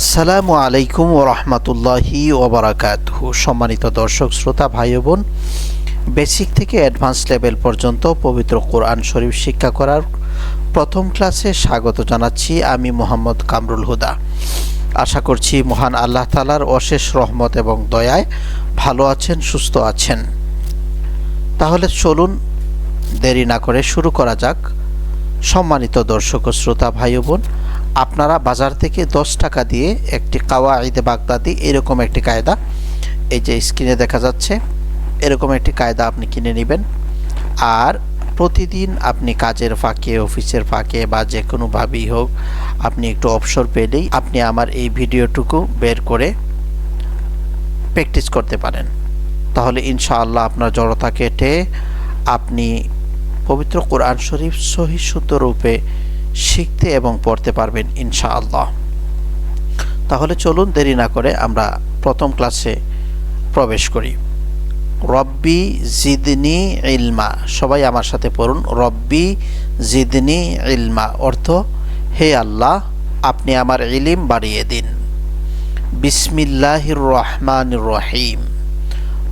আসসালামু আলাইকুম ও রহমতুল্লাহি ওবরাকাতহু সম্মানিত দর্শক, শ্রোতা, ভাই বোন, বেসিক থেকে অ্যাডভান্স লেভেল পর্যন্ত পবিত্র কোরআন শরীফ শিক্ষা করার প্রথম ক্লাসে স্বাগত জানাচ্ছি আমি মোহাম্মদ কামরুল হুদা। আশা করছি মহান আল্লাহ তালার অশেষ রহমত এবং দয়ায় ভালো আছেন, সুস্থ আছেন। তাহলে চলুন দেরি না করে শুরু করা যাক। সম্মানিত দর্শক ও শ্রোতা, ভাই বোন আপনারা বাজার থেকে দশ টাকা দিয়ে একটি কাওয়া ঈদে বাগদাদি, এরকম একটি কায়দা, এই যে স্ক্রিনে দেখা যাচ্ছে, এরকম একটি কায়দা আপনি কিনে নেবেন। আর প্রতিদিন আপনি কাজের ফাঁকে, অফিসের ফাঁকে বা যে কোনোভাবেই হোক, আপনি একটু অবসর পেলেই আপনি আমার এই ভিডিওটুকু বের করে প্র্যাকটিস করতে পারেন। তাহলে ইনশাআল্লাহ আপনার জড়তা কেটে আপনি পবিত্র কোরআন শরীফ সহি শুদ্ধ রূপে শিখতে এবং পড়তে পারবেন, ইনশাআল্লাহ। তাহলে চলুন দেরি না করে আমরা প্রথম ক্লাসে প্রবেশ করি। রব্বি জিদনি ইলমা। সবাই আমার সাথে পড়ুন। রব্বি জিদনি ইলমা। অর্থ, হে আল্লাহ, আপনি আমার ইলিম বাড়িয়ে দিন। বিসমিল্লাহির রহমান রহিম।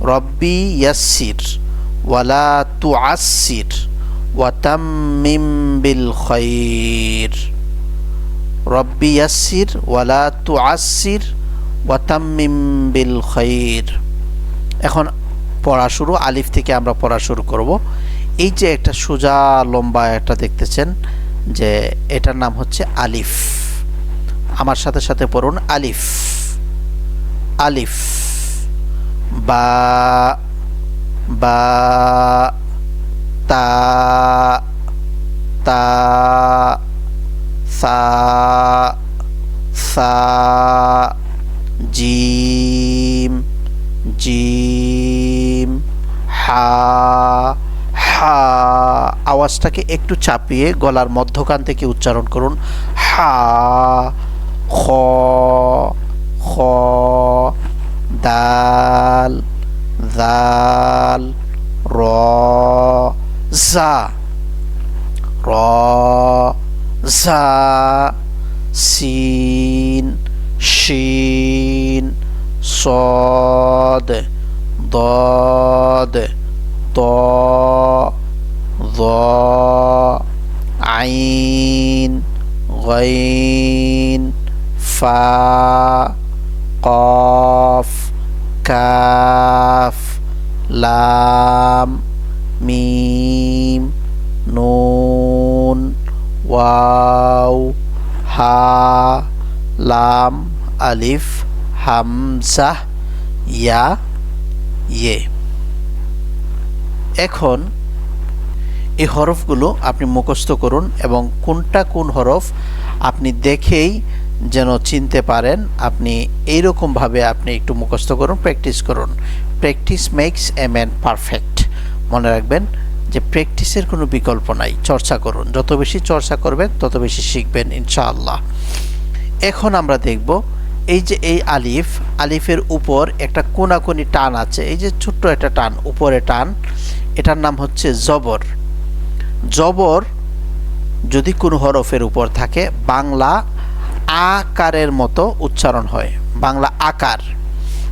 রব্বি ইয়াসির ওয়ালা তু আসির ওয়াতাম্মিম বিল খৈর রব্বি ইয়াসির ওয়ালা তু আসির ওয়াতাম্মিম বিল খৈর এখন পড়া শুরু, আলিফ থেকে আমরা পড়া শুরু করব। এই যে একটা সোজা লম্বা একটা দেখতেছেন যে এটার নাম হচ্ছে আলিফ। আমার সাথে সাথে পড়ুন, আলিফ। আলিফ। বা বা। তা তা, সা সা, জিম জিম, হা হা। আওয়াজটাকে একটু চাপিয়ে গলার মধ্যখান থেকে উচ্চারণ করুন। হা, খ খ, দাল দাল, র زا را زا سين شين صاد ضاد ضاء ضاء عين غين فا قاف كاف لام. মিম, নুন, ওয়াও, হা, লাম, আলিফ হামসাহ ইয়া ইয়ে। এখন এই হরফগুলো আপনি মুখস্থ করুন এবং কোনটা কোন হরফ আপনি দেখেই যেন চিনতে পারেন। আপনি এইরকমভাবে আপনি একটু মুখস্থ করুন, প্র্যাকটিস করুন। Practice makes a man perfect মনে রাখবেন যে প্র্যাকটিসের কোনো বিকল্প নাই। চর্চা করুন। যত বেশি চর্চা করবেন, তত বেশি শিখবেন, ইনশাআল্লাহ। এখন আমরা দেখব এই যে এই আলিফ, আলিফের উপর একটা কোনাকুনি টান আছে। এই যে ছোট্ট একটা টান, উপরে টান, এটার নাম হচ্ছে জবর। জবর যদি কোনো হরফের উপর থাকে, বাংলা আকারের মতো উচ্চারণ হয়। বাংলা আকার,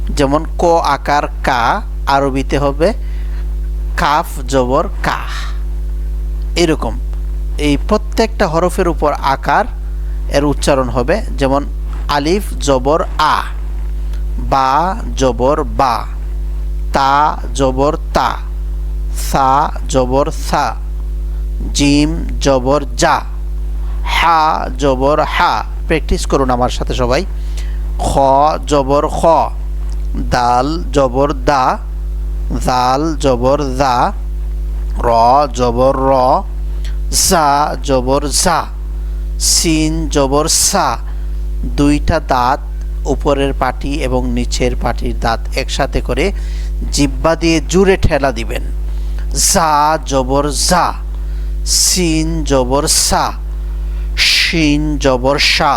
যেমন ক আকার কা, আরবিতে হবে কাফ, জবর কা এরকম। এই প্রত্যেকটা হরফের উপর আকার এর উচ্চারণ হবে, যেমন আলিফ, জবর, আ। বা, জবর, বা। তা, জবর, তা। সা, জবর, সা। জিম, জবর যা হা, জবর, হা। প্র্যাকটিস করুন আমার সাথে সবাই। খ, জবর, খ। দাল, জবর, দা। জাল জবর জা র জবর র জা জবর জা সিন জবর সা দুইটা দাঁত উপরের পাটি এবং নিচের পাটির দাঁত একসাথে করে জিব্বা দিয়ে জুড়ে ঠেলা দিবেন। জা জবর জা সিন জবর সা শিন জবর সা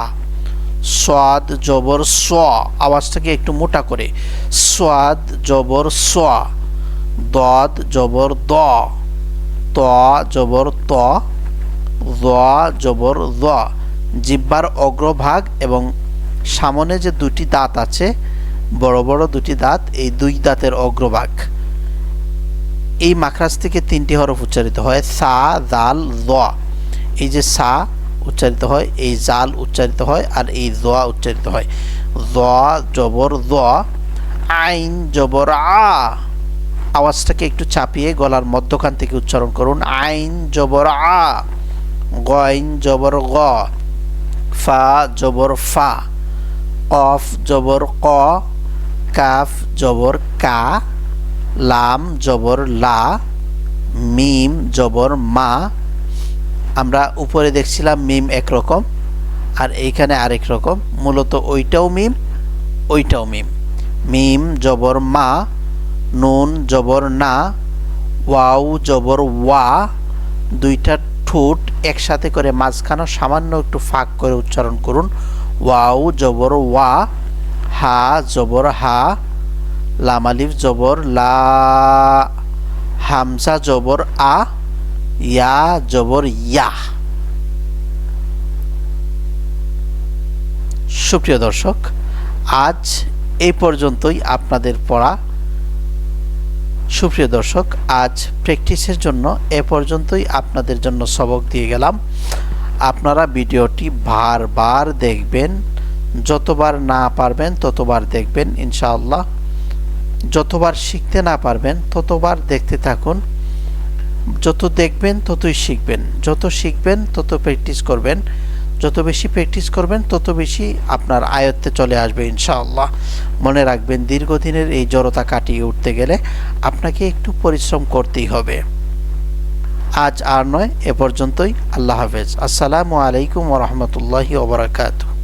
সোয়াদ জবর স আওয়াজটাকে একটু মোটা করে। সোয়াদ জবর স দদ জবর দ। ত জবর ত। দ জবর দ জিব্বার অগ্রভাগ এবং সামনে যে দুটি দাঁত আছে, বড় বড় দুটি দাঁত, এই দুই দাঁতের অগ্রভাগ। এই মাখরাজ থেকে তিনটি হরফ উচ্চারিত হয়। সা, দাল জ এই যে সা উচ্চারিত হয়, এই জাল উচ্চারিত হয় আর এই জোয়া উচ্চারিত হয়। জ জবর জ আইন জবর আ। আওয়াজটাকে একটু চাপিয়ে গলার মধ্যখান থেকে উচ্চারণ করুন, আইন জবর আ। গইন জবর গ। ফা জবর ফা। কফ জবর ক। কাফ জবর কা। লাম জবর লা। মিম জবর মা। আমরা উপরে দেখছিলাম মিম একরকম আর এইখানে আরেক রকম। মূলত ওইটাও মিম ওইটাও মিম। মিম জবর মা, নুন জবর না, ওয়াও জবর ওয়া, দুইটা ঠোঁট একসাথে করে মাঝখানে সামান্য একটু ফাঁক করে উচ্চারণ করুন। ওয়াও জবর ওয়া, হা জবর হা লামালিফ জবর লা, হামজা জবর আ ইয়া জবর ইয়া। সুপ্রিয় দর্শক, আজ এই পর্যন্তই আপনাদের পড়া। সুপ্রিয় দর্শক, আজ প্র্যাকটিসের জন্য এ পর্যন্তই আপনাদের জন্য সবক দিয়ে গেলাম। আপনারা ভিডিওটি বারবার দেখবেন। যতবার না পারবেন ততবার দেখবেন ইনশাআল্লাহ। যতবার শিখতে না পারবেন ততবার দেখতে থাকুন। যত দেখবেন, ততই শিখবেন। যত শিখবেন, তত প্র্যাকটিস করবেন। যত বেশি প্র্যাকটিস করবেন, তত বেশি আপনার আয়ত্তে চলে আসবে ইনশাআল্লাহ। মনে রাখবেন, দীর্ঘদিনের এই জড়তা কাটিয়ে উঠতে গেলে আপনাকে একটু পরিশ্রম করতেই হবে। আজ আর নয়, এ পর্যন্তই। আল্লাহ হাফেজ। আসসালামু আলাইকুম ওরহমতুল্লাহি ওবরাকাতু